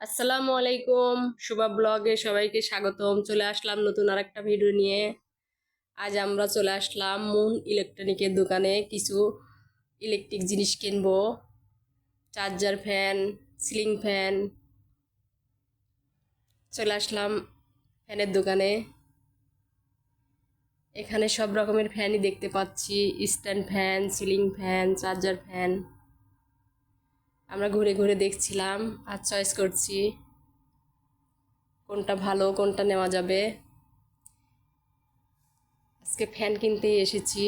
আসসালামু আলাইকুম। শুভা ব্লগে সবাইকে স্বাগতম। চলে আসলাম নতুন আরেকটা ভিডিও নিয়ে। আজ আমরা চলে আসলাম মুন ইলেকট্রনিকের দোকানে কিছু ইলেকট্রিক জিনিস কিনবো। Charger fan, ceiling fan. চলে আসলাম ফ্যানের দোকানে। এখানে সব রকমের ফ্যানই দেখতে পাচ্ছি। Stand fan, ceiling fan, charger fan. আমরা ঘুরে ঘুরে দেখছিলাম, আর চয়েস করছি কোনটা ভালো, কোনটা নেওয়া যাবে। আজকে ফ্যান কিনতে এসেছি।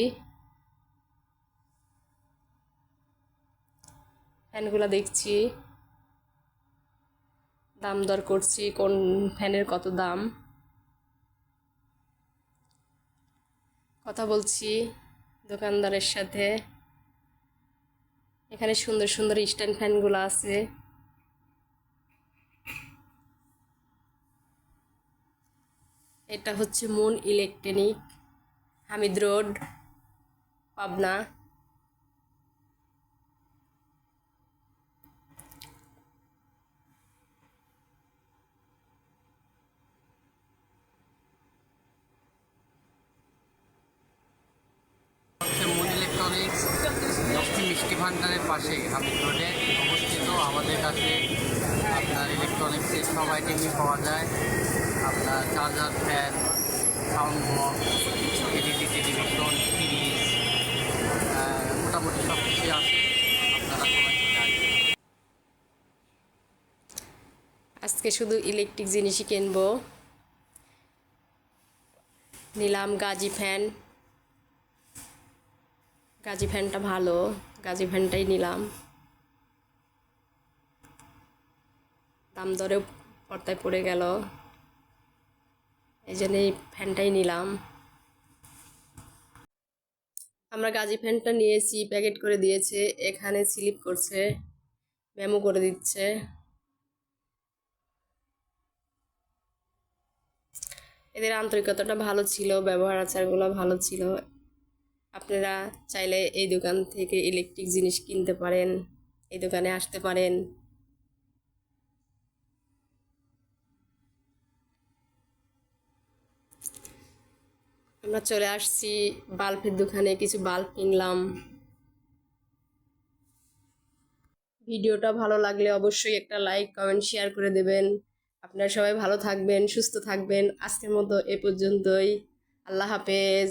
ফ্যানগুলো দেখছি। দাম দর করছি, কোন ফ্যানের কত দাম। কথা বলছি দোকানদারের সাথে। এখানে সুন্দর সুন্দর স্ট্যান্ড ফ্যানগুলো আছে। এটা হচ্ছে moon electronic Hamid road Pabna moon electronics মিষ্টি ভান্ডারের পাশে হামিদ রোডে অবস্থিত। আমাদের কাছে আপনার ইলেকট্রনিক্সের সব আইটেমই পাওয়া যায়। আপনার charger fan sound box LED television fridge মোটামুটি সব কিছুই আছে আজকে শুধু ইলেকট্রিক জিনিসই কিনবো। নিলাম গাজি ফ্যান গাজি ফ্যানটা ভালো, গাজি ফ্যানটাই নিলাম। দাম দরেও পর্দায় পড়ে গেল। এই জন্য এই ফ্যানটাই নিলাম। আমরা গাজি ফ্যানটা নিয়েছি, প্যাকেট করে দিয়েছে, এখানে স্লিপ করছে, মেমো করে দিচ্ছে। এদের আন্তরিকতাটা ভালো ছিল, ব্যবহার আচারগুলো ভালো ছিল। আপনারা চাইলে এই দোকান থেকে ইলেকট্রিক জিনিস কিনতে পারেন, এই দোকানে আসতে পারেন। আমরা চলে আসছি, বাল্বের দোকানে কিছু বাল্ব কিনলাম। ভিডিওটা ভালো লাগলে অবশ্যই একটা লাইক, কমেন্ট, শেয়ার করে দেবেন। আপনারা সবাই ভালো থাকবেন, সুস্থ থাকবেন। আজকের মতো এ পর্যন্তই। আল্লাহ হাফেজ।